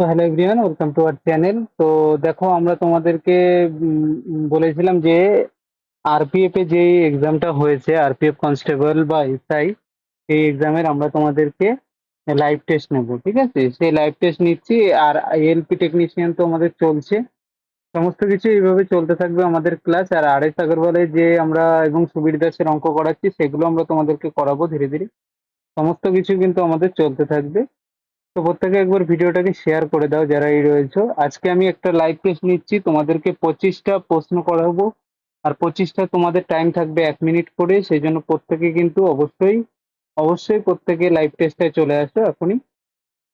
তো hello everyone welcome to our channel তো দেখো, আমরা তোমাদেরকে বলেছিলাম যে আরপিএফ এ যে এক্সামটা হয়েছে আরপিএফ কনস্টেবল বা এসআই এই এক্সামের আমরা তোমাদেরকে লাইভ টেস্ট নেব, ঠিক আছে? সেই লাইভ টেস্ট নিচ্ছি আর এলপি টেকনিশিয়ান তো আমাদের চলছে। সমস্ত কিছু এইভাবে চলতে থাকবে আমাদের ক্লাস আর আর এস আগরওয়ালের যে আমরা এবং সুবীর দাসের অঙ্ক করাচ্ছি, সেগুলো আমরা তোমাদেরকে করাবো ধীরে ধীরে। সমস্ত কিছু কিন্তু আমাদের চলতে থাকবে। তো প্রত্যেকে একবার ভিডিওটাকে শেয়ার করে দাও যারা এই রয়েছে। আজকে আমি একটা লাইভ টেস্ট নিচ্ছি, তোমাদেরকে পঁচিশটা প্রশ্ন করাবো। আর পঁচিশটা তোমাদের টাইম থাকবে এক মিনিট করে সেই জন্য প্রত্যেকে কিন্তু অবশ্যই অবশ্যই প্রত্যেকে লাইভ টেস্টে চলে আসো এখনই।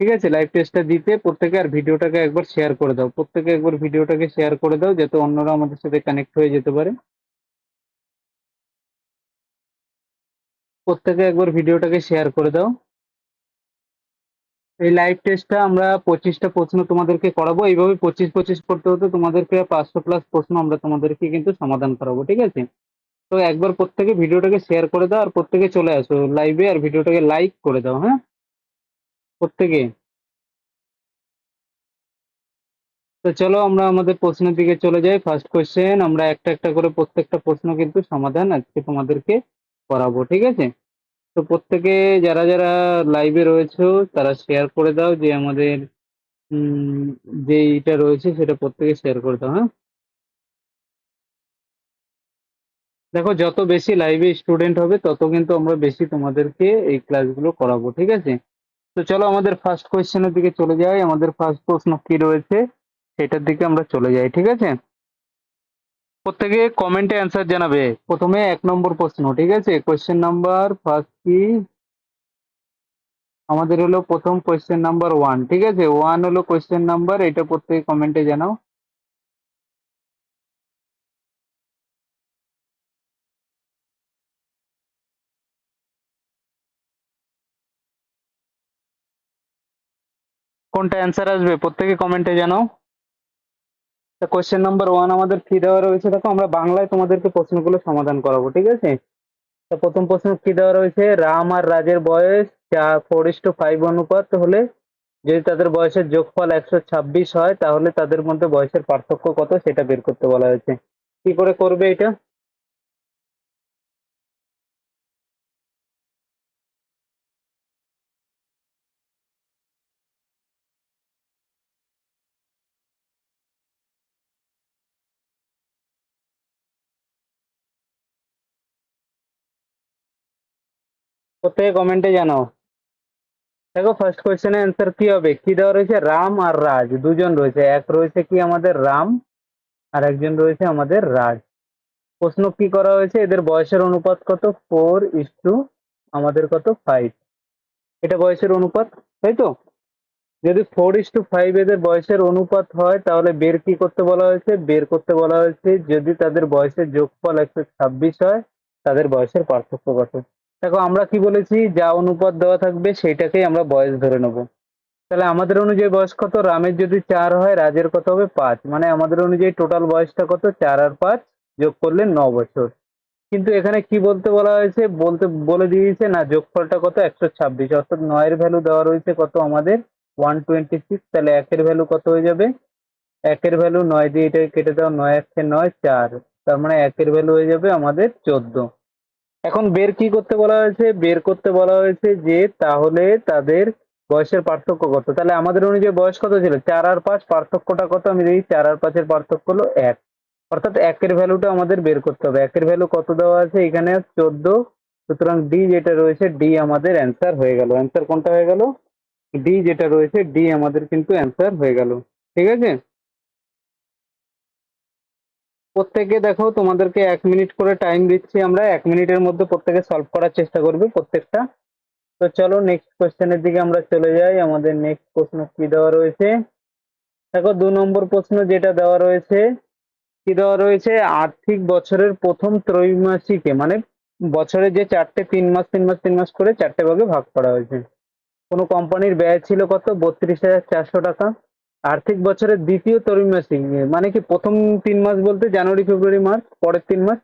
ঠিক আছে? লাইভ টেস্টটা দিতে প্রত্যেকে আর ভিডিওটাকে একবার শেয়ার করে দাও। প্রত্যেকে একবার ভিডিওটাকে শেয়ার করে দাও, যাতে অন্যরা আমাদের সাথে কানেক্ট হয়ে যেতে পারে। প্রত্যেকে একবার ভিডিওটাকে শেয়ার করে দাও। এই লাইভ টেস্টটা আমরা পঁচিশটা প্রশ্ন তোমাদেরকে করাবো। এইভাবে পঁচিশ পঁচিশ করতে হতে তোমাদেরকে পাঁচশো প্লাস প্রশ্ন আমরা তোমাদেরকে কিন্তু সমাধান করাবো, ঠিক আছে? তো একবার প্রত্যেকে ভিডিওটাকে শেয়ার করে দাও আর প্রত্যেকে চলে আসো লাইভে আর ভিডিওটাকে লাইক করে দাও হ্যাঁ? প্রত্যেকে। তো চলো আমরা আমাদের প্রশ্নের দিকে চলে যাই। ফার্স্ট কোয়েশ্চেন আমরা একটা একটা করে প্রত্যেকটা প্রশ্ন কিন্তু সমাধান আজকে তোমাদেরকে করাবো, ঠিক আছে? তো প্রত্যেকে যারা যারা লাইভে রয়েছে, তারা শেয়ার করে দাও যে আমাদের যে এইটা রয়েছে, সেটা প্রত্যেকে শেয়ার করে দাও হ্যাঁ? দেখো, যত বেশি লাইভে স্টুডেন্ট হবে, তত কিন্তু আমরা বেশি তোমাদেরকে এই ক্লাসগুলো করাবো, ঠিক আছে? তো চলো, আমাদের ফার্স্ট কোয়েশ্চেনের দিকে চলে যাই। আমাদের ফার্স্ট প্রশ্ন কি রয়েছে? সেটার দিকে আমরা চলে যাই, ঠিক আছে? প্রত্যেকে কমেন্টে অ্যান্সার জানাবে। প্রথমে এক নম্বর প্রশ্ন, ঠিক আছে? কোয়েশ্চেন নাম্বার ফার্স্ট কি আমাদের হলো প্রথম কোয়েশ্চেন নাম্বার ওয়ান ঠিক আছে? ওয়ান হলো কোয়েশ্চেন নাম্বার এটা প্রত্যেকে কমেন্টে জানাও। কোনটা অ্যান্সার আসবে? প্রত্যেকে কমেন্টে জানাও। কোয়েশ্চেন নাম্বার ওয়ান আমাদের ফ্রি দেওয়া রয়েছে। দেখো, আমরা বাংলায় তোমাদেরকে প্রশ্নগুলো সমাধান করাবো, ঠিক আছে? তো প্রথম প্রশ্ন কি দেওয়া রয়েছে? রাম আর রাজের বয়স চার ফোর ইস টু ফাইভ অনুপাত হলে যদি তাদের বয়সের যোগফল একশো ছাব্বিশ হয়, তাহলে তাদের মধ্যে বয়সের পার্থক্য কত? সেটা বের করতে বলা হয়েছে। কি করে করবে এটা? প্রত্যেকে কমেন্টে জানাও? দেখো ফার্স্ট কোয়েশ্চেনের অ্যান্সার কি হবে? কি দেওয়া রয়েছে? রাম আর রাজ। দুজন রয়েছে। এক রয়েছে কি আমাদের রাম, আর একজন রয়েছে আমাদের রাজ। প্রশ্ন কি করা হয়েছে? এদের বয়সের অনুপাত কত? ফোর ইস টু আমাদের কত? ফাইভ এটা বয়সের অনুপাত, তাই তো? যদি ফোর ইস টু ফাইভ এদের বয়সের অনুপাত হয়, তাহলে বের কি করতে বলা হয়েছে? বের করতে বলা হয়েছে যদি তাদের বয়সের যোগফল একশো ছাব্বিশ হয়, তাদের বয়সের পার্থক্য কত দেখো, আমরা কি বলেছি? যা অনুপাত দেওয়া থাকবে সেইটাকেই আমরা বয়স ধরে নেব। তাহলে আমাদের অনুযায়ী বয়স কত? রামের যদি চার হয়, রাজের কত হবে? পাঁচ। মানে আমাদের অনুযায়ী টোটাল বয়সটা কত? চার আর পাঁচ যোগ করলে ন বছর। কিন্তু এখানে কি বলতে বলা হয়েছে? বলতে, বলে দিয়েছে না, যোগফলটা কত? একশো ছাব্বিশ। অর্থাৎ নয়ের ভ্যালু দেওয়া রয়েছে কত আমাদের? ওয়ান টোয়েন্টি সিক্স তাহলে একের ভ্যালু কত হয়ে যাবে? একের ভ্যালু নয় দিয়ে এটা কেটে দাও, নয় একে নয়, চার। তার মানে একের ভ্যালু হয়ে যাবে আমাদের চোদ্দ। এখন বের কি করতে বলা হয়েছে? বের করতে বলা হয়েছে যে তাহলে তাদের বয়সের পার্থক্য কত? তাহলে আমাদের অনুযায়ী বয়স কত ছিল? চার আর পাঁচ, পার্থক্যটা কত? আমি দেখি চার আর পাঁচের পার্থক্য হলো এক। অর্থাৎ একের ভ্যালুটা আমাদের বের করতে হবে। একের ভ্যালু কত দেওয়া আছে? এখানে চোদ্দ। সুতরাং ডি যেটা রয়েছে, ডি আমাদের অ্যান্সার হয়ে গেল। অ্যান্সার কোনটা হয়ে গেল? ডি যেটা রয়েছে, ডি আমাদের কিন্তু অ্যান্সার হয়ে গেল। ঠিক আছে? প্রত্যেকে দেখো, তোমাদেরকে এক মিনিট করে টাইম দিচ্ছি আমরা। এক মিনিটের মধ্যে প্রত্যেকে সলভ করার চেষ্টা করবে প্রত্যেকটা। তো চলো নেক্সট কোয়েশ্চেনের দিকে আমরা চলে যাই। আমাদের নেক্সট প্রশ্ন কি দেওয়া রয়েছে? দেখো, দু নম্বর প্রশ্ন যেটা দেওয়া রয়েছে, কি দেওয়া রয়েছে? আর্থিক বছরের প্রথম ত্রৈমাসিকে মানে বছরে যে চারটে তিন মাস তিন মাস তিন মাস করে চারটে ভাগে ভাগ করা হয়েছে। কোনো কোম্পানির ব্যয় ছিল কত? বত্রিশ হাজার চারশো টাকা। আর্থিক বছরের দ্বিতীয় ত্রৈমাসিক মানে কি প্রথম তিন মাস বলতে জানুয়ারি, ফেব্রুয়ারি, মার্চ, পরের তিন মাস,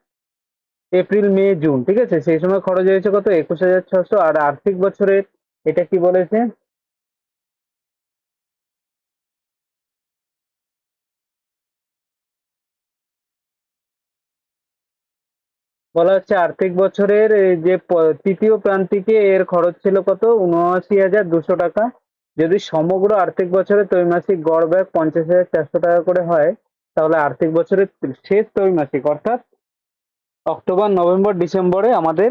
এপ্রিল, মে, জুন, ঠিক আছে? সেই সময় খরচ হয়েছে কত? একুশ হাজার ছশো। আর আর্থিক বছরের এটা কি বলেছে? বলা হচ্ছে আর্থিক বছরের যে তৃতীয় প্রান্তিকে এর খরচ ছিল কত? উনআশি হাজার দুশো টাকা। যদি সমগ্র আর্থিক বছরে ত্রৈমাসিক গড় ব্যয় পঞ্চাশ হাজার চারশো টাকা করে হয়, তাহলে আর্থিক বছরের শেষ ত্রৈমাসিক, অর্থাৎ অক্টোবর, নভেম্বর, ডিসেম্বরে আমাদের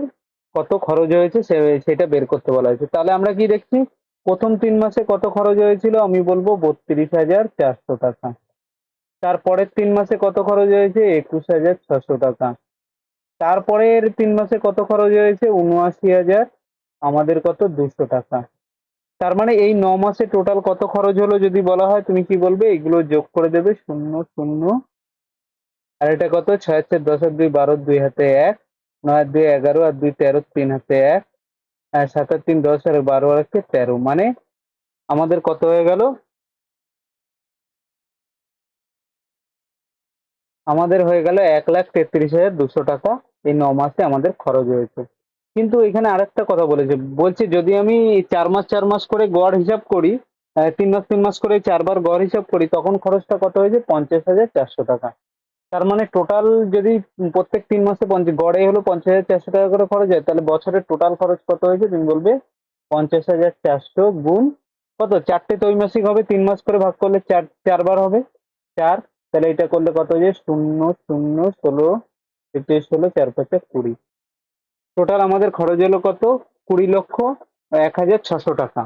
কত খরচ হয়েছে সেটা বের করতে বলা হয়েছে। তাহলে আমরা কি দেখছি? প্রথম তিন মাসে কত খরচ হয়েছিল? আমি বলব বত্রিশ হাজার চারশো টাকা। তারপরের তিন মাসে কত খরচ হয়েছে? একুশ হাজার ছশো টাকা। তারপরের তিন মাসে কত খরচ হয়েছে? উনআশি হাজার। আমাদের কত? দুশো টাকা। তার মানে এই ন মাসে টোটাল কত খরচ হলো যদি বলা হয়, তুমি কি বলবে? এগুলো যোগ করে দেবে শূন্য শূন্য। আর এটা কত? ছয় হচ্ছে দশ আর দুই, বারো, দুই হাতে এক, নয় দুই, এগারো, আর দুই, তেরো, তিন হাতে এক সাত আর তিন, দশ আর বারো আর হচ্ছে তেরো। মানে আমাদের কত হয়ে গেল? আমাদের হয়ে গেল এক লাখ তেত্রিশ হাজার দুশো টাকা। এই ন মাসে আমাদের খরচ হয়েছে। কিন্তু এখানে আরেকটা কথা বলেছে বলছে যদি আমি চার মাস চার মাস করে গড় হিসাব করি তিন মাস তিন মাস করে চারবার গড় হিসাব করি, তখন খরচটা কত হয়েছে? পঞ্চাশ হাজার চারশো টাকা। তার মানে টোটাল যদি প্রত্যেক তিন মাসে পঞ্চাশ গড়ে হলো পঞ্চাশ হাজার চারশো টাকা করে খরচ হয়, তাহলে বছরের টোটাল খরচ কত হয়েছে? তুমি বলবে পঞ্চাশ হাজার চারশো গুণ কত? চারটে ত্রৈমাসিক হবে, তিন মাস করে ভাগ করলে চার, চারবার হবে। চার, তাহলে এটা করলে কত হয়েছে শূন্য শূন্য, ষোলো, তেত্রিশ, ষোলো, চার, পাঁচে কুড়ি। টোটাল আমাদের খরচ হলো কত? কুড়ি লক্ষ, এক হাজার ছশো টাকা।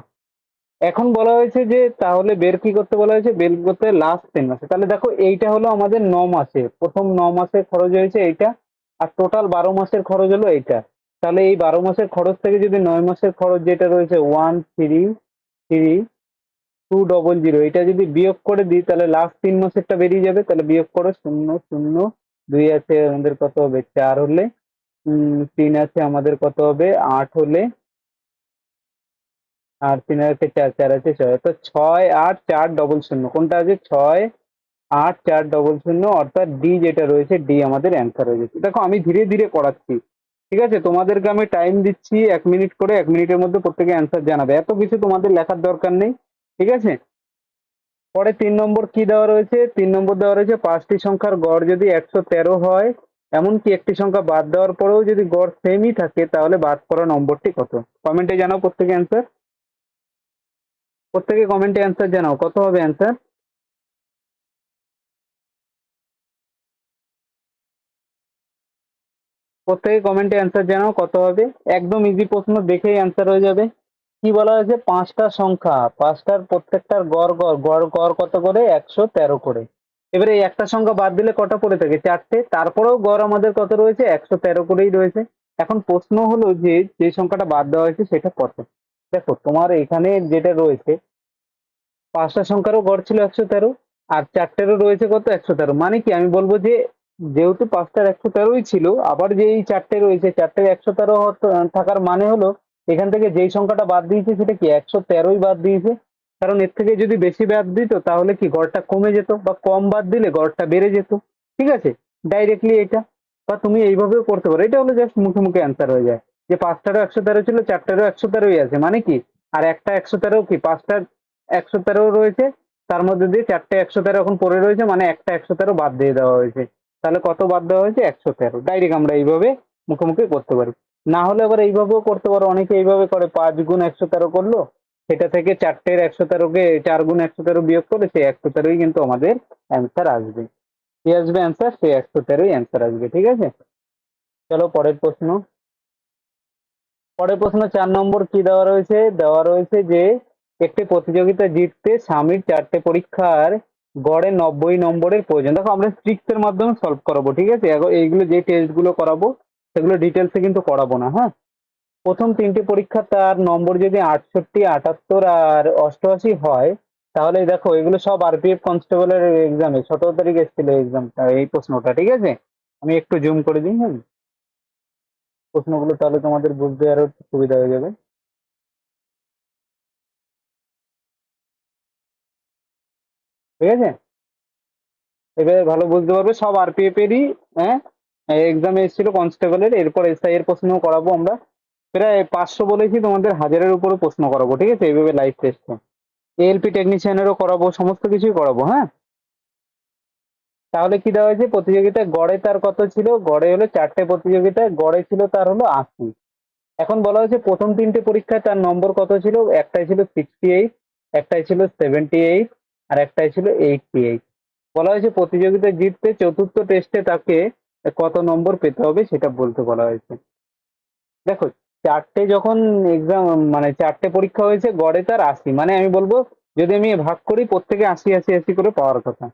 এখন বলা হয়েছে যে, তাহলে বের কি করতে বলা হয়েছে? বের করতে লাস্ট তিন মাসে। তাহলে দেখো, এইটা হলো আমাদের ন মাসে। প্রথম ন মাসের খরচ হয়েছে এইটা, আর টোটাল বারো মাসের খরচ হলো এইটা। তাহলে এই বারো মাসের খরচ থেকে যদি নয় মাসের খরচ যেটা রয়েছে one three three two double zero এটা যদি বিয়োগ করে দিই, তাহলে লাস্ট তিন মাসেরটা বেরিয়ে যাবে। তাহলে বিয়োগ করো, শূন্য শূন্য, দুই আছে, আমাদের কত হবে? চার হলে তিন আছে আমাদের কত হবে? আট হলে আর তিন আছে চার চার আছে ছয়। তো ছয় আট চার ডবল শূন্য। কোনটা আছে? ছয় আট চার ডবল শূন্য। অর্থাৎ ডি যেটা রয়েছে ডি আমাদের অ্যান্সার হয়ে যাচ্ছে দেখো, আমি ধীরে ধীরে করাচ্ছি। ঠিক আছে? তোমাদেরকে আমি টাইম দিচ্ছি এক মিনিট করে। এক মিনিটের মধ্যে প্রত্যেকে অ্যান্সার জানাবে। এত কিছু তোমাদের লেখার দরকার নেই। ঠিক আছে? পরে তিন নম্বর কি দেওয়া রয়েছে? তিন নম্বর দেওয়া রয়েছে পাঁচটি সংখ্যার গড় যদি একশো তেরো হয় এমনকি একটি সংখ্যা বাদ দেওয়ার পরেও যদি গড় সেমই থাকে, তাহলে বাদ করা নম্বরটি কত? কমেন্টে জানাও প্রত্যেকে অ্যান্সার প্রত্যেকে কমেন্টে অ্যান্সার জানাও, কত হবে অ্যান্সার প্রত্যেকে কমেন্টে অ্যান্সার জানাও, কত হবে? একদম ইজি প্রশ্ন, দেখেই অ্যান্সার হয়ে যাবে। কি বলা হয়েছে? পাঁচটা সংখ্যা, পাঁচটার প্রত্যেকটার গড় গড় গড় গড় কত করে? একশো তেরো করে। এবারে এই একটা সংখ্যা বাদ দিলে কটা পড়ে থাকে? চারটে। তারপরেও গড় আমাদের কত রয়েছে? একশো তেরো করেই রয়েছে। এখন প্রশ্ন হলো যে যে সংখ্যাটা বাদ দেওয়া হয়েছে সেটা কত? দেখো, তোমার এখানে যেটা রয়েছে, পাঁচটা সংখ্যারও গড় ছিল একশো তেরো, আর চারটেরও রয়েছে কত? একশো তেরো। মানে কি? আমি বলব যে, যেহেতু পাঁচটার একশো তেরোই ছিল, আবার যে এই চারটে রয়েছে, চারটের একশো তেরো থাকার মানে হলো, এখান থেকে যেই সংখ্যাটা বাদ দিয়েছে সেটা কি? একশো তেরোই বাদ দিয়েছে। কারণ এর থেকে যদি বেশি বাদ দিত, তাহলে কি গড়টা কমে যেত বা কম বাদ দিলে গড়টা বেড়ে যেত? ঠিক আছে? ডাইরেক্টলি এটা। বা তুমি এইভাবেও করতে পারো। এটা হলো জাস্ট মুখে মুখে অ্যান্সার হয়ে যায়। যে পাঁচটারও একশো তেরো ছিল, চারটারও একশো তেরোই আছে। মানে কি? আর একটা একশো তেরো কি? পাঁচটার একশো তেরো রয়েছে। তার মধ্যে দিয়ে চারটে একশো তেরো এখন পড়ে রয়েছে। মানে একটা একশো তেরো বাদ দিয়ে দেওয়া হয়েছে। তাহলে কত বাদ দেওয়া হয়েছে? একশো তেরো। ডাইরেক্ট আমরা এইভাবে মুখে মুখে করতে পারি। না হলে আবার এইভাবেও করতে পারো। অনেকে এইভাবে করে, পাঁচ গুণ একশো তেরো করল। সেটা থেকে চারটের একশো তেরোকে চার গুণ একশো তেরো বিয়োগ করে সেই একশো তেরোই কিন্তু আমাদের অ্যান্সার আসবে। কি আসবে অ্যান্সার সেই একশো তেরোই অ্যান্সার আসবে, ঠিক আছে? চলো পরের প্রশ্ন। পরের প্রশ্ন চার নম্বর কি দেওয়া রয়েছে? দেওয়া রয়েছে যে, একটি প্রতিযোগিতা জিততে স্বামীর চারটে পরীক্ষার গড়ে নব্বই নম্বরের প্রয়োজন। দেখো, আমরা ট্রিক্স এর মাধ্যমে সলভ করাবো, ঠিক আছে? এইগুলো যে টেস্টগুলো করাবো, সেগুলো ডিটেলসে কিন্তু করাবো না হ্যাঁ? প্রথম তিনটে পরীক্ষা তার নম্বর যদি আটষট্টি, আটাত্তর আর অষ্টআশি হয়, তাহলে দেখো এগুলো সব আরপিএফ কনস্টেবলের এক্সামে সতেরো তারিখ এসেছিল এক্সামটা এই প্রশ্নটা, ঠিক আছে? আমি একটু জুম করে দিই হ্যাঁ? প্রশ্নগুলো তাহলে তোমাদের বুঝতে আরও সুবিধা হয়ে যাবে। ঠিক আছে? এবারে ভালো বুঝতে পারবে, সব আরপিএফ এরই হ্যাঁ? এক্সামে এসেছিল কনস্টেবলের এরপর এসআই এর প্রশ্ন করাবো আমরা। প্রায় পাঁচশো বলেছি তোমাদের হাজারের উপরে প্রশ্ন করাবো, ঠিক আছে? এইভাবে লাইভ টেস্টে এএলপি টেকনিশিয়ানেরও করাবো, সমস্ত কিছুই করাবো হ্যাঁ? তাহলে কি দেওয়া হয়েছে? প্রতিযোগিতায় গড়ে তার কত ছিল? গড়ে হলো চারটে প্রতিযোগিতায়, গড়ে ছিল তার হলো আশি। এখন বলা হয়েছে প্রথম তিনটে পরীক্ষায় তার নম্বর কত ছিল? একটাই ছিল সিক্সটি এইট একটাই ছিল সেভেন্টি এইট আর একটাই ছিল এইটটি এইট বলা হয়েছে প্রতিযোগিতায় জিততে চতুর্থ টেস্টে তাকে কত নম্বর পেতে হবে সেটা বলতে বলা হয়েছে। দেখো চারটে যখন এক্সাম মানে চারটে পরীক্ষা হয়েছে, গড়ে তার আশি। মানে আমি বলব, যদি আমি ভাগ করি, প্রত্যেকে আশি আশি আশি করে পাওয়ার কথা।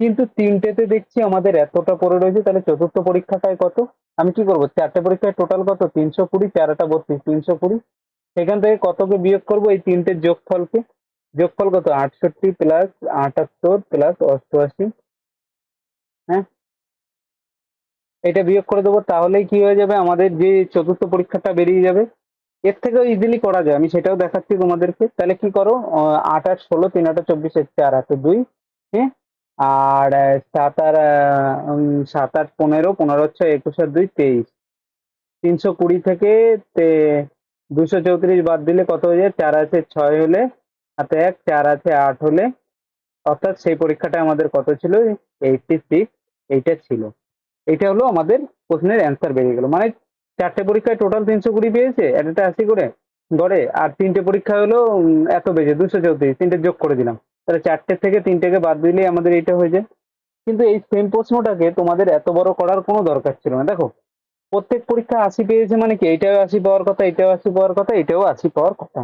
কিন্তু তিনটেতে দেখছি আমাদের এতটা পড়ে রয়েছে, তাহলে চতুর্থ পরীক্ষাটায় কত? আমি কি করব? চারটে পরীক্ষায় টোটাল কত? তিনশো কুড়ি, চারটা বত্রিশ, তিনশো কুড়ি। সেখান থেকে কতকে বিয়োগ করব? এই তিনটের যোগফলকে। যোগফল কত? আটষট্টি প্লাস আটাত্তর প্লাস অষ্টআশি। হ্যাঁ? এটা বিয়োগ করে দেবো, তাহলেই কি হয়ে যাবে? আমাদের যে চতুর্থ পরীক্ষাটা বেরিয়ে যাবে, এর থেকেও ইজিলি করা যায়। আমি সেটাও দেখাচ্ছি তোমাদেরকে। তাহলে কি করো? আট আট ষোলো, তিন আট চব্বিশ চার হাতে দুই হ্যাঁ? আর সাত আর সাত আট পনেরো পনেরো ছয় একুশ আর দুই, তেইশ। তিনশো কুড়ি থেকে দুশো চৌত্রিশ বাদ দিলে কত হয়ে যায়? চার আছে ছয় হলে, হাতে এক, চার আছে আট হলে। অর্থাৎ সেই পরীক্ষাটা আমাদের কত ছিল? এইটটি সিক্স এইটা ছিল। এইটা হলো আমাদের প্রশ্নের অ্যান্সার বেরিয়ে গেল। মানে চারটে পরীক্ষায় টোটাল তিনশো কুড়ি পেয়েছে একটা আশি করে গড়ে, আর তিনটে পরীক্ষা হলো এত বেজে দুশো চৌত্রিশ, তিনটে যোগ করে দিলাম। তাহলে চারটে থেকে তিনটেকে বাদ দিলেই আমাদের এইটা হয়ে যায়। কিন্তু এই সেম প্রশ্নটাকে তোমাদের এত বড় করার কোনো দরকার ছিল না। দেখো, প্রত্যেক পরীক্ষা আশি পেয়েছে মানে কি? এইটাও আশি পাওয়ার কথা এটাও আশি পাওয়ার কথা এটাও আশি পাওয়ার কথা।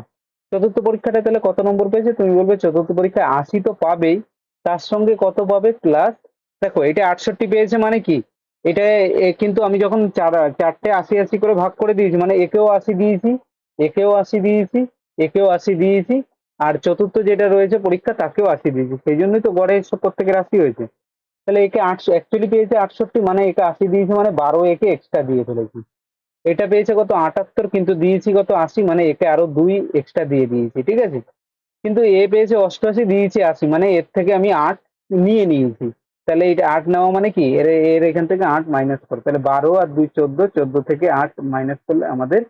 চতুর্থ পরীক্ষাটা তাহলে কত নম্বর পেয়েছে? তুমি বলবে চতুর্থ পরীক্ষায় আশি তো পাবেই। তার সঙ্গে কত পাবে? প্লাস দেখো এটা আটষট্টি পেয়েছে মানে কি? এটা কিন্তু আমি যখন চার, চারটে আশি আশি করে ভাগ করে দিয়েছি মানে একেও আশি দিয়েছি, একেও আশি দিয়েছি, একেও আশি দিয়েছি, আর চতুর্থ যেটা রয়েছে পরীক্ষা তাকেও আশি দিয়েছি। সেই জন্যই তো গড়ে প্রত্যেকের আশি হয়েছে। তাহলে একে আটশো অ্যাকচুয়ালি পেয়েছে আটষট্টি মানে একে আশি দিয়েছি মানে বারো একে এক্সট্রা দিয়ে ফেলেছি। এটা পেয়েছে কত আটাত্তর, কিন্তু দিয়েছি কত আশি মানে একে আরও দুই এক্সট্রা দিয়ে দিয়েছি, ঠিক আছে? কিন্তু এ পেয়েছে অষ্টআশি, দিয়েছি আশি মানে এর থেকে আমি আট নিয়ে নিয়েছি। তাহলে এটা আট নেওয়া মানে কি? এর এর এখান থেকে আট মাইনাস করে। তাহলে বারো আর দুই চোদ্দ চোদ্দ থেকে আট মাইনাস করলে আমাদের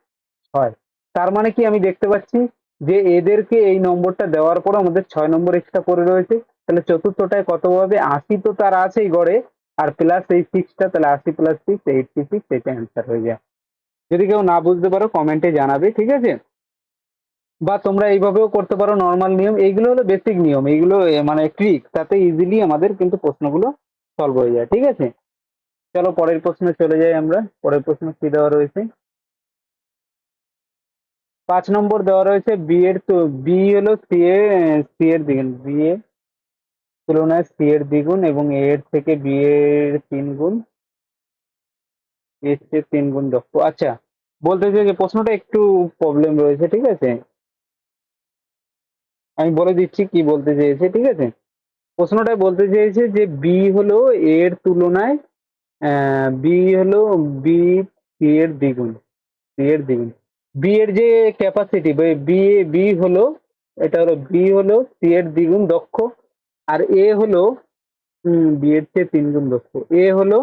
ছয়। তার মানে কি আমি দেখতে পাচ্ছি যে এদেরকে এই নম্বরটা দেওয়ার পর আমাদের ছয় নম্বর এক্সট্রা করে রয়েছে। তাহলে চতুর্থটায় কত হবে? আশি তো তার আছেই গড়ে। আর প্লাস এই সিক্সটা তাহলে আশি প্লাস সিক্স এইটটি সিক্স এটা অ্যান্সার হয়ে যায়। যদি কেউ না বুঝতে পারো কমেন্টে জানাবে, ঠিক আছে? বা তোমরা এইভাবেও করতে পারো নর্মাল নিয়ম। এইগুলো হলো বেসিক নিয়ম। এইগুলো মানে ট্রিক তাতে ইজিলি আমাদের কিন্তু প্রশ্নগুলো সলভ হয়ে যায়। ঠিক আছে? চলো পরের প্রশ্নে চলে যাই আমরা। পরের প্রশ্ন কি দেওয়া রয়েছে? পাঁচ নম্বর দেওয়া রয়েছে বি এর তো বি হলো সি এ সি এর দ্বিগুণ। বি এ তুলনায় সি এর দ্বিগুণ এবং এ এর থেকে বি এর তিন গুণ। এর চেয়ে তিন গুণ দক্ষ। আচ্ছা বলতে যে প্রশ্নটা একটু প্রবলেম রয়েছে, ঠিক আছে? আমি বলে দিচ্ছি কি বলতে চেয়েছে, ঠিক আছে? প্রশ্নটা বলতে চেয়েছে যে বি হলো এর তুলনায় বি হলো বি সি এর দ্বিগুণ সি এর দ্বিগুণ। বি এর যে ক্যাপাসিটি বি বি হলো, এটা হলো বি হলো সি এর দ্বিগুণ দক্ষ, আর এ হলো বি এর চেয়ে তিন গুণ দক্ষ। এ হলো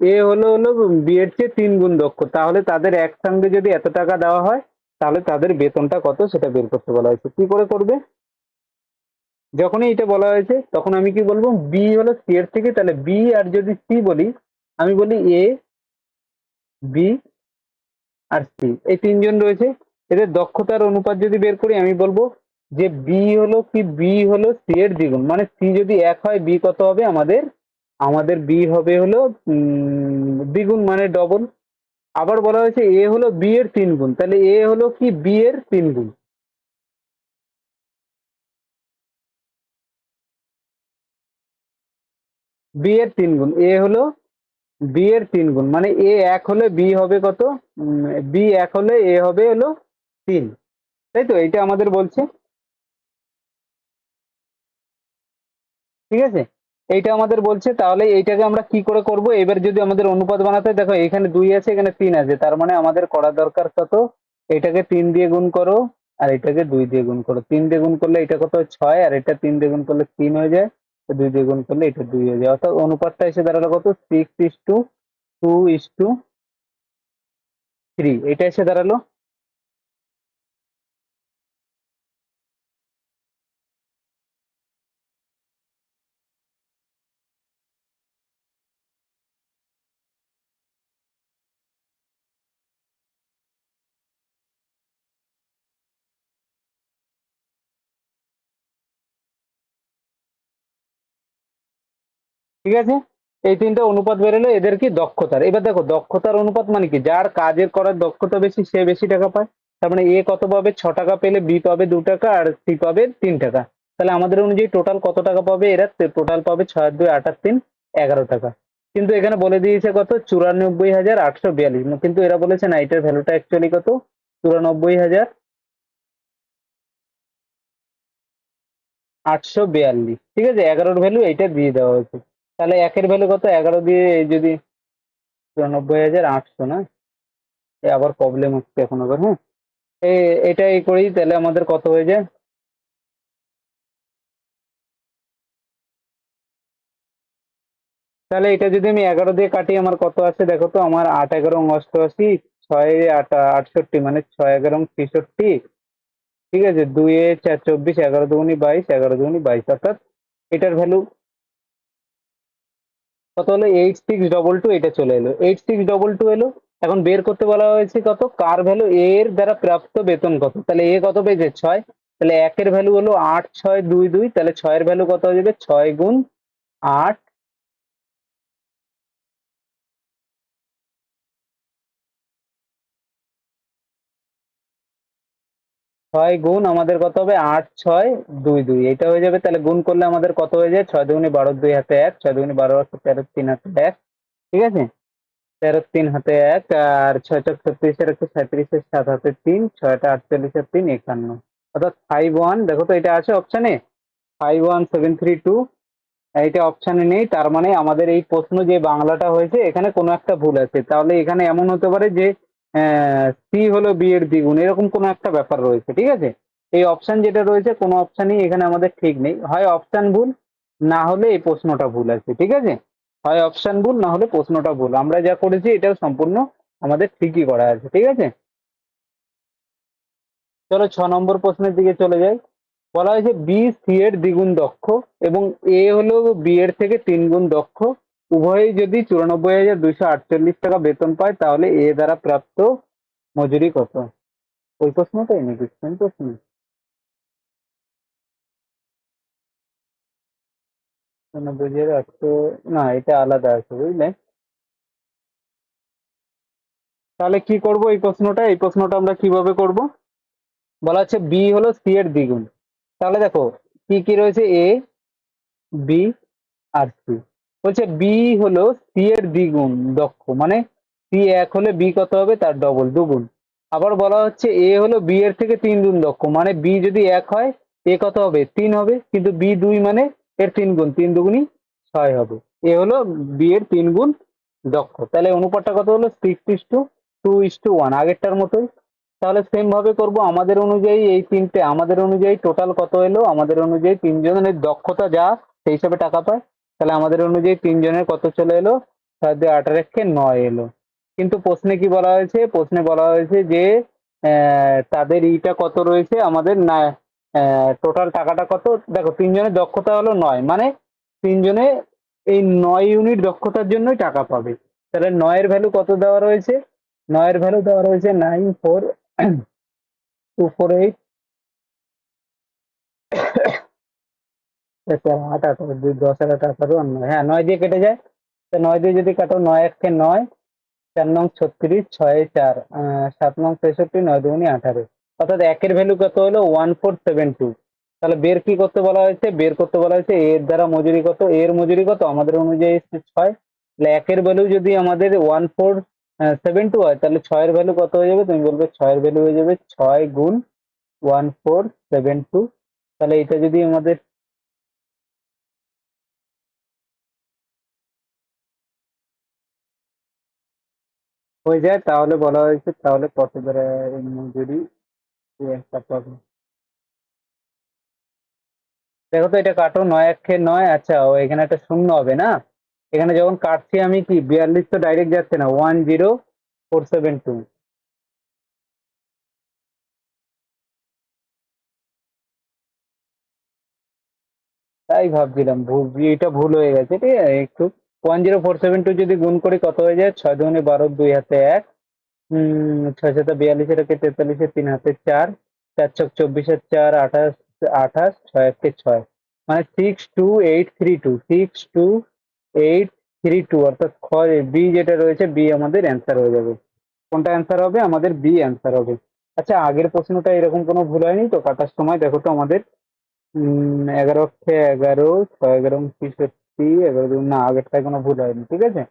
এ হলো হলো বি এর চেয়ে তিন গুণ দক্ষ। তাহলে তাদের একসঙ্গে যদি এত টাকা দেওয়া হয় তাহলে তাদের বেতনটা কত সেটা বের করতে বলা হয়েছে। কি করে করবে? যখনই এটা বলা হয়েছে, তখন আমি কি বলব? বি হলো সি এর থেকে, তাহলে বি আর যদি সি বলি, আমি বলি এ বি আর সি এই তিনজন রয়েছে। এদের দক্ষতার অনুপাত যদি বের করি, আমি বলব যে বি হলো কি? বি হলো সি এর দ্বিগুণ। মানে সি যদি এক হয় বি কত হবে? আমাদের আমাদের বি হবে হলো দ্বিগুণ মানে ডবল আবার বলা হয়েছে এ হলো বি এর তিন গুণ। তাহলে এ হলো কি? বি এর তিন গুণ। বি এর তিন গুণ। এ হলো বি এর তিন গুণ। মানে এ এক হলে বি হবে কত? বি এক হলে এ হবে হলো তিন। তাই তো? এইটা আমাদের বলছে। ঠিক আছে? এইটা আমাদের বলছে, তাহলে এইটাকে আমরা কি করে করব? এবার যদি আমাদের অনুপাত বানাতে দেখো এখানে দুই আছে, এখানে তিন আছে, তার মানে আমাদের করা দরকার কত? এটাকে তিন দিয়ে গুণ করো, আর এটাকে দুই দিয়ে গুণ করো। তিন দিয়ে গুণ করলে এটা কত ছয়, আর এটা তিন দিয়ে গুণ করলে তিন হয়ে যায় দুই দিয়ে গুণ করলে এটা দুই হয়ে যায়। অর্থাৎ অনুপাতটা এসে দাঁড়াল কত? Six is to two is to three এটা এসে দাঁড়াল ঠিক আছে? এই তিনটা অনুপাত বেরোলো এদের কি দক্ষতার? এবার দেখো, দক্ষতার অনুপাত মানে কি? যার কাজের করার দক্ষতা বেশি, সে বেশি টাকা পায়। তার মানে এ কত পাবে? ছ টাকা পেলে বি পাবে দু টাকা আর সি পাবে তিন টাকা। তাহলে আমাদের অনুযায়ী টোটাল কত টাকা পাবে এরা? টোটাল পাবে ছয়, দুই আঠাশ তিন, এগারো টাকা। কিন্তু এখানে বলে দিয়েছে কত? চুরানব্বই হাজার আটশো বিয়াল্লিশ। কিন্তু এরা বলেছে না, এটার ভ্যালুটা অ্যাকচুয়ালি কত? চুরানব্বই হাজার আটশো বিয়াল্লিশ। ঠিক আছে? এগারোর ভ্যালু এইটা দিয়ে দেওয়া হয়েছে। তাহলে একের ভ্যালু কত? এগারো দিয়ে এই যদি চুরানব্বই হাজার, আটশো, না? এ আবার প্রবলেম হচ্ছে এখন আবার হ্যাঁ? এই এটা এই করি, তাহলে আমাদের কত হয়ে যায়? তাহলে এটা যদি আমি এগারো দিয়ে কাটি, আমার কত আছে দেখো তো, আমার আট এগারো অষ্টআশি, ছয় আট, আটষট্টি মানে ছয় এগারো ছেষট্টি। ঠিক আছে? এ চার চব্বিশ, এগারো দুগুনি বাইশ, এগারো দুগুনি বাইশ, অর্থাৎ এটার ভ্যালু কত হলো? এইট সিক্স ডবল টু এটা চলে এলো। এইট সিক্স ডবল টু এলো। এখন বের করতে বলা হয়েছে কত? কার ভ্যালু এর দ্বারা প্রাপ্ত বেতন কত? তাহলে এ কত পেয়েছে? ছয়। তাহলে একের ভ্যালু হলো আট, ছয়, দুই দুই। তাহলে ছয়ের ভ্যালু কত হয়ে যাবে? ছয় গুণ আট। ছয় গুণ আমাদের কত হবে? আট, ছয়, দুই দুই। এটা হয়ে যাবে, তাহলে গুণ করলে আমাদের কত হয়ে যায়? ছয় দুগুনি বারো, দুই হাতে এক। ছয় দুগুনি বারো হাতে তেরো, তিন হাতে এক। ঠিক আছে? তেরো, তিন হাতে এক, আর ছয় চক ছত্রিশের একশো সাঁত্রিশের সাত হাতে তিন, ছয়টা আটচল্লিশের তিন, একান্ন। অর্থাৎ ফাইভ ওয়ান দেখো তো এটা আছে অপশানে five one seven three two এইটা অপশানে নেই। তার মানে আমাদের এই প্রশ্ন যে বাংলাটা হয়েছে, এখানে কোনো একটা ভুল আছে। তাহলে এখানে এমন হতে পারে যে সি হলো বি এর দ্বিগুণ। এরকম কোনো একটা ব্যাপার রয়েছে, ঠিক আছে? এই অপশন যেটা রয়েছে, কোনো অপশানই এখানে আমাদের ঠিক নেই। হয় অপশান ভুল, না হলে এই প্রশ্নটা ভুল আছে, ঠিক আছে? হয় অপশান ভুল, না হলে প্রশ্নটা ভুল। আমরা যা করেছি, এটাও সম্পূর্ণ আমাদের ঠিকই করা আছে, ঠিক আছে? চলো ছ নম্বর প্রশ্নের দিকে চলে যাই। বলা হয়েছে বি সি এর দ্বিগুণ দক্ষ এবং এ হলো বি এর থেকে তিন গুণ দক্ষ। উভয়ই যদি চুরানব্বই হাজার দুইশো আটচল্লিশ টাকা বেতন পায়, তাহলে এ দ্বারা প্রাপ্ত মজুরি কত? ওই প্রশ্নটাই নাকি সেম প্রশ্ন? চুরানব্বই না, এটা আলাদা আছে, বুঝলে? তাহলে কি করব এই প্রশ্নটা? এই প্রশ্নটা আমরা কীভাবে করব? বলা হচ্ছে বি হলো সি এর দ্বিগুণ। তাহলে দেখো, কি কি রয়েছে? এ, বি, আর সি। বলছে বি হলো সি এর দ্বিগুণ দক্ষ মানে সি এক হলে বি কত হবে? তার ডবল দুগুণ। আবার বলা হচ্ছে এ হলো বি এর থেকে তিন গুণ দক্ষ মানে বি যদি এক হয় এ কত হবে? তিন হবে, কিন্তু বি দুই মানে এর তিন গুণ, তিন দুগুণই ছয় হবে। এ হলো বি এর তিন গুণ দক্ষ। তাহলে অনুপাতটা কত হলো? Six is to two is to one আগেরটার মতোই। তাহলে সেম ভাবে করব, আমাদের অনুযায়ী এই তিনটে, আমাদের অনুযায়ী টোটাল কত এলো? আমাদের অনুযায়ী তিনজনের দক্ষতা যা, সেই হিসাবে টাকা পায়। তাহলে আমাদের অনুযায়ী তিনজনের কত চলে এলো? ছয় দিয়ে আট রেখে নয় এলো। কিন্তু প্রশ্নে কি বলা হয়েছে? প্রশ্নে বলা হয়েছে যে তাদের ইটা কত রয়েছে? আমাদের না টোটাল টাকাটা কত? দেখো, তিনজনের দক্ষতা হলো নয়। মানে তিনজনে এই নয় ইউনিট দক্ষতার জন্যই টাকা পাবে। তাহলে নয়ের ভ্যালু কত দেওয়া রয়েছে? নয়ের ভ্যালু দেওয়া রয়েছে nine four two four eight আট আঠারো দুই দশ আর আট আঠারো আর নয় হ্যাঁ নয় দিয়ে কেটে যায়। তো নয় দিয়ে যদি কাটো, নয় এককে নয়, চার নং ছত্রিশ, ছয় চার সাত নং তেষট্টি, নয় দুগুনি আঠারো। অর্থাৎ একের ভ্যালু কত হলো? ওয়ান ফোর সেভেন টু তাহলে বের কি করতে বলা হয়েছে? বের করতে বলা হয়েছে এর দ্বারা মজুরি কত? এর মজুরি কত? আমাদের অনুযায়ী ছয় তাহলে একের ভ্যালু যদি আমাদের ওয়ান ফোর সেভেন টু হয়, তাহলে ছয়ের ভ্যালু কত হয়ে যাবে? তুমি বলবে ছয়ের ভ্যালু হয়ে যাবে ছয় গুণ ওয়ান ফোর সেভেন টু তাহলে এটা যদি আমাদের হয়ে যায়, তাহলে বলা হয়েছে, তাহলে একটা পাবে দেখো তো, এটা কাটো নয়, একে নয় আচ্ছা ও এখানে একটা শূন্য হবে না? এখানে যখন কাটছি আমি কি, বিয়াল্লিশ তো ডাইরেক্ট যাচ্ছে না one zero four seven two তাই ভাবছিলাম, ভুল, এটা ভুল হয়ে গেছে, ঠিক আছে, একটু one zero four seven two যদি গুণ করি কত হয়ে যায়? ছয় দুগুণে বারো, দুই হাতে এক। ছয় সাথে বিয়াল্লিশের একে তেতাল্লিশে তিন হাতে চার। চার ছক চব্বিশের চার, আঠাশ আঠাশ, ছয় একে ছয়। মানে six two eight three two six two eight three two অর্থাৎ খ বি যেটা রয়েছে বি আমাদের অ্যান্সার হয়ে যাবে। কোনটা অ্যান্সার হবে? আমাদের বি অ্যান্সার হবে। আচ্ছা আগের প্রশ্নটা এরকম কোনো ভুল হয়নি তো? কাটার সময় দেখো তো আমাদের। এগারো অক্ষে এগারো, ছয় এগারো দুই- না, আগেরটায় কোনো ভুল হয়নি, ঠিক আছে?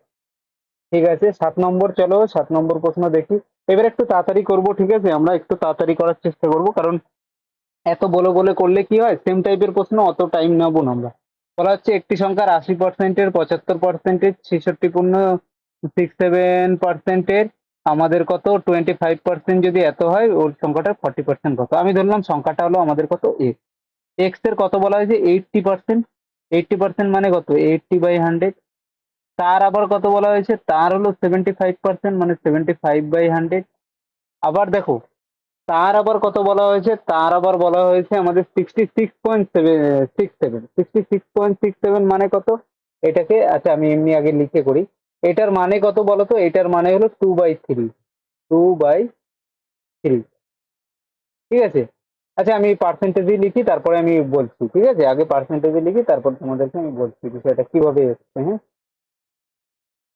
ঠিক আছে, সাত নম্বর, চলো, সাত নম্বর প্রশ্ন দেখি। এবার একটু তাড়াতাড়ি করব, ঠিক আছে? আমরা একটু তাড়াতাড়ি করার চেষ্টা করব, কারণ এত বলে বলে করলে কি হয়? সেম টাইপের প্রশ্ন, অত টাইম নেব না আমরা। বলা হচ্ছে একটি সংখ্যার আশি পার্সেন্টের পঁচাত্তর পার্সেন্টের ছেষট্টি পূর্ণ সিক্স সেভেন পার্সেন্টের আমাদের কত? টোয়েন্টি ফাইভ পার্সেন্ট যদি এত হয়, ওর সংখ্যাটার ফর্টি পার্সেন্ট কত? আমি ধরলাম সংখ্যাটা হলো আমাদের কত? এক্স এক্সের কত বলা হয়েছে? এইটটি পার্সেন্ট এইটটি পার্সেন্ট মানে কত? এইটটি বাই হান্ড্রেড তার আবার কত বলা হয়েছে? তার হলো সেভেন্টি ফাইভ পার্সেন্ট মানে সেভেন্টি ফাইভ বাই হান্ড্রেড আবার দেখো, তার আবার কত বলা হয়েছে? তার আবার বলা হয়েছে আমাদের sixty six point seven six seven sixty six point six seven মানে কত? এটাকে আচ্ছা আমি এমনি আগে লিখে করি। এটার মানে কত বলো তো? এটার মানে হলো two by three two by three ঠিক আছে? আচ্ছা আমি পার্সেন্টেজই লিখি, তারপরে আমি বলছি, ঠিক আছে? আগে পার্সেন্টেজে লিখি, তারপর তোমাদেরকে আমি বলছি বিষয়টা কীভাবে এসছে হ্যাঁ?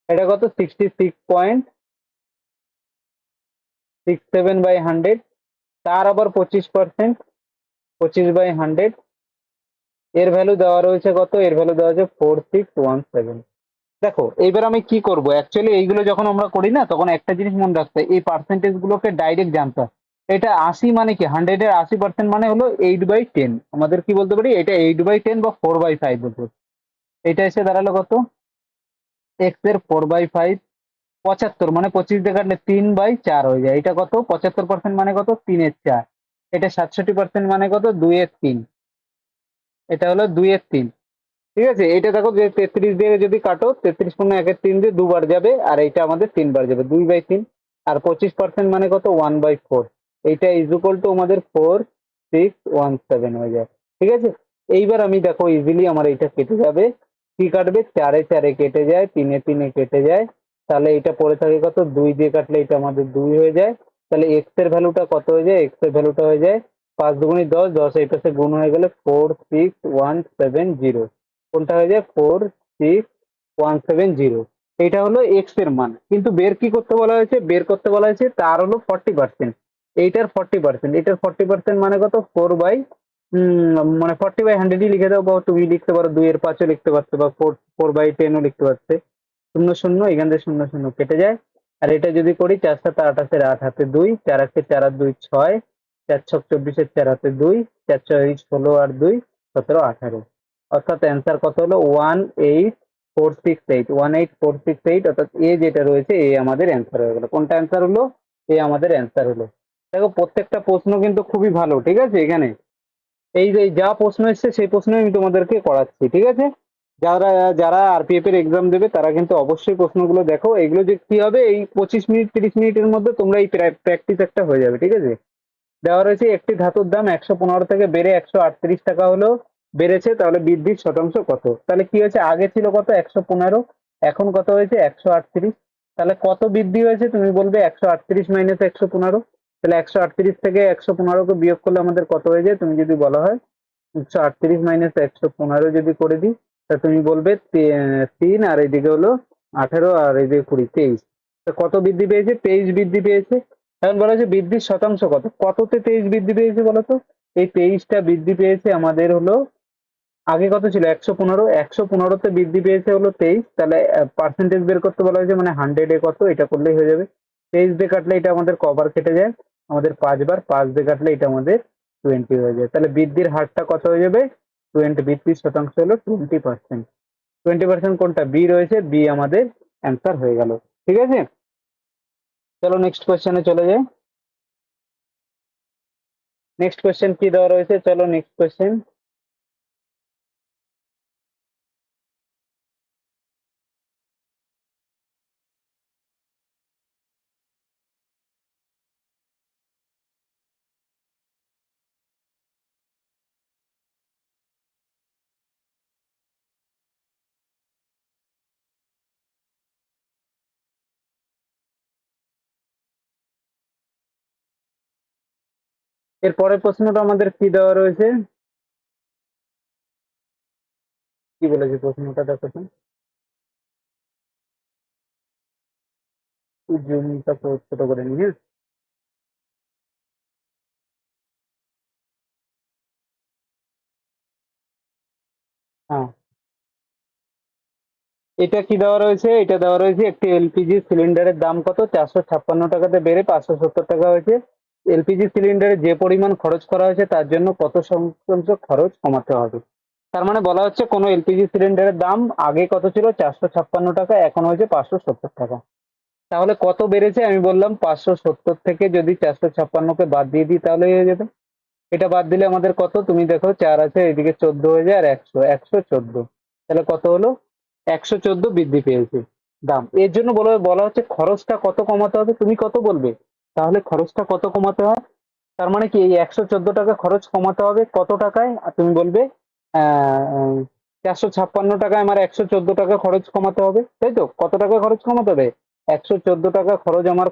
এটা কত? Sixty six point six seven by hundred তার আবার পঁচিশ পার্সেন্ট পঁচিশ বাই হান্ড্রেড এর ভ্যালু দেওয়া রয়েছে কত? এর ভ্যালু দেওয়া আছে ফোর সিক্স ওয়ান সেভেন দেখো এইবার আমি কি করব? অ্যাকচুয়ালি এইগুলো যখন আমরা করি না, তখন একটা জিনিস মনে রাখতে এই পার্সেন্টেজ গুলোকে ডাইরেক্ট জানতে হয় এটা আশি মানে কি? হান্ড্রেডের আশি পার্সেন্ট মানে হলো এইট বাই টেন আমাদের কি বলতে পারি? এটা এইট বাই টেন বা ফোর বাই ফাইভ বলতে পারি। এটা এসে দাঁড়াল কত? এক্সের ফোর বাই ফাইভ পঁচাত্তর মানে পঁচিশ দিয়ে কাটলে তিন বাই চার হয়ে যায়। এটা কত? পঁচাত্তর পার্সেন্ট মানে কত? তিনের চার। এটা সাতষট্টি পার্সেন্ট মানে কত? দুই এর তিন। এটা হলো দুই এর তিন। ঠিক আছে? এটা দেখো যে তেত্রিশ দিয়ে যদি কাটো, তেত্রিশ পূর্ণ একের তিন দিয়ে দুবার যাবে, আর এইটা আমাদের তিনবার যাবে। দুই বাই তিন। আর পঁচিশ পার্সেন্ট মানে কত? ওয়ান বাই ফোর এইটা ইজ ইকুয়াল টু আমাদের ফোর সিক্স ওয়ান সেভেন হয়ে যায়। ঠিক আছে? এইবার আমি দেখো ইজিলি আমার এইটা কেটে যাবে। কি কাটবে? চারে চারে কেটে যায়, তিনে তিনে কেটে যায়। তাহলে এটা পড়ে থাকে কত? দুই দিয়ে কাটলে এটা আমাদের দুই হয়ে যায়। তাহলে এক্সের ভ্যালুটা কত হয়ে যায়? এক্সের ভ্যালুটা হয়ে যায় পাঁচ দুগুণি দশ। দশ এই পাশে গুণ হয়ে গেলে four six one seven zero কোনটা হয়ে যায়? Four six one seven zero এইটা হলো এক্সের মান। কিন্তু বের কি করতে বলা হয়েছে? বের করতে বলা হয়েছে? তার হলো ফর্টি পার্সেন্ট এইটার ফর্টি পার্সেন্ট এটার ফর্টি পার্সেন্ট মানে কত? ফোর বাই মানে ফর্টি বাই হান্ড্রেডই লিখে দাও বা তুমি লিখতে পারো, দুই এর পাঁচও লিখতে পারছ বা ফোর ফোর বাই টেনও লিখতে পারছে শূন্য শূন্য, এখান থেকে শূন্য শূন্য কেটে যায়। আর এটা যদি করি, চার সাত আঠাশের আট হাতে দুই, চার আটকে চার আর দুই ছয়, চার ছক চব্বিশের চার হাতে দুই, চার ছয় ষোলো আর দুই, সতেরো, আঠারো। অর্থাৎ অ্যান্সার কত হলো? One eight four six eight one eight four six eight অর্থাৎ এ যেটা রয়েছে, এ আমাদের অ্যান্সার হয়ে গেলো। কোনটা অ্যান্সার হলো? এ আমাদের অ্যান্সার হলো। দেখো, প্রত্যেকটা প্রশ্ন কিন্তু খুবই ভালো, ঠিক আছে? এখানে এই যে, যা প্রশ্ন এসছে, সেই প্রশ্নই আমি তোমাদেরকে করাচ্ছি, ঠিক আছে? যারা যারা আরপিএফ এর এক্সাম দেবে, তারা কিন্তু অবশ্যই প্রশ্নগুলো দেখো। এগুলো যে কি হবে, এই পঁচিশ মিনিট, তিরিশ মিনিটের মধ্যে তোমরা এই প্র্যাকটিস একটা হয়ে যাবে, ঠিক আছে? দেওয়া রয়েছে একটি ধাতুর দাম একশো পনেরো থেকে বেড়ে একশো আটত্রিশ টাকা হলো বেড়েছে, তাহলে বৃদ্ধির শতাংশ কত? তাহলে কি হয়েছে? আগে ছিল কত? একশো পনেরো, এখন কত হয়েছে? একশো আটত্রিশ। তাহলে কত বৃদ্ধি হয়েছে? তুমি বলবে একশো আটত্রিশ মাইনাস একশো পনেরো। তাহলে একশো আটত্রিশ থেকে একশো পনেরোকে বিয়োগ করলে আমাদের কত হয়ে যায়? তুমি যদি বলা হয় একশো আটত্রিশ মাইনাস একশো পনেরো যদি করে দিই, তা তুমি বলবে তিন আর এদিকে হলো আঠেরো আর এদিকে কুড়ি, তেইশ। তো কত বৃদ্ধি পেয়েছে? তেইশ বৃদ্ধি পেয়েছে। এখন বলা হচ্ছে বৃদ্ধির শতাংশ কত? কততে তেইশ বৃদ্ধি পেয়েছে বলো তো? এই তেইশটা বৃদ্ধি পেয়েছে আমাদের হলো, আগে কত ছিল? একশো পনেরো। একশো পনেরোতে বৃদ্ধি পেয়েছে হলো তেইশ। তাহলে পার্সেন্টেজ বের করতে বলা হয়েছে মানে হান্ড্রেডে কত? এটা করলেই হয়ে যাবে। তেইশ দিয়ে কাটলে এটা আমাদের কবার কেটে যায়। আমাদের পাঁচবার পাঁচ দিয়ে কাটলে এটা আমাদের টোয়েন্টি হয়ে যায়। তাহলে বৃদ্ধির হারটা কত হয়ে যাবে? টোয়েন্টি বৃদ্ধির শতাংশ হলো টোয়েন্টি পার্সেন্ট টোয়েন্টি পার্সেন্ট কোনটা? বি রয়েছে বি আমাদের অ্যান্সার হয়ে গেল। ঠিক আছে? চলো নেক্সট কোয়েশ্চেনে চলে যাই। নেক্সট কোয়েশ্চেন কি দেওয়া রয়েছে? চলো নেক্সট কোয়েশ্চেন এর পরের প্রশ্নটা আমাদের কি দেওয়া রয়েছে? কি বলেছে প্রশ্নটা? দেখো করে নিয়ে হ্যাঁ? হ্যাঁ। এটা কি দেওয়া রয়েছে? এটা দেওয়া রয়েছে একটি এলপিজি সিলিন্ডারের দাম কত? চারশো ছাপ্পান্ন টাকাতে বেড়ে পাঁচশো সত্তর টাকা হয়েছে। এলপিজি সিলিন্ডারে যে পরিমাণ খরচ করা হয়েছে তার জন্য কত শতাংশ খরচ কমাতে হবে? তার মানে বলা হচ্ছে কোনো এলপিজি সিলিন্ডারের দাম আগে কত ছিল? চারশো ছাপ্পান্ন টাকা, এখন হয়েছে পাঁচশো সত্তর টাকা। তাহলে কত বেড়েছে? আমি বললাম পাঁচশো সত্তর থেকে যদি চারশো ছাপ্পান্নকে বাদ দিয়ে দিই তাহলে হয়ে যাবে এটা বাদ দিলে আমাদের কত? তুমি দেখো চার আছে, এদিকে চোদ্দ হয়ে যায় আর একশো একশো চোদ্দ। তাহলে কত হলো? একশো চোদ্দ বৃদ্ধি পেয়েছে। দাম। এর জন্য বলা বলা হচ্ছে খরচটা কত কমাতে হবে? তুমি কত বলবে? তাহলে খরচটা কত কমাতে হয়? তার মানে কি এই একশো চোদ্দ টাকা খরচ কমাতে হবে কত টাকায়? তুমি বলবে চারশো ছাপ্পান্ন টাকায় আমার একশো চোদ্দ টাকা খরচ কমাতে হবে। তাই তো? কত টাকা খরচ কমাতে হবে? একশো চোদ্দ টাকা খরচ আমার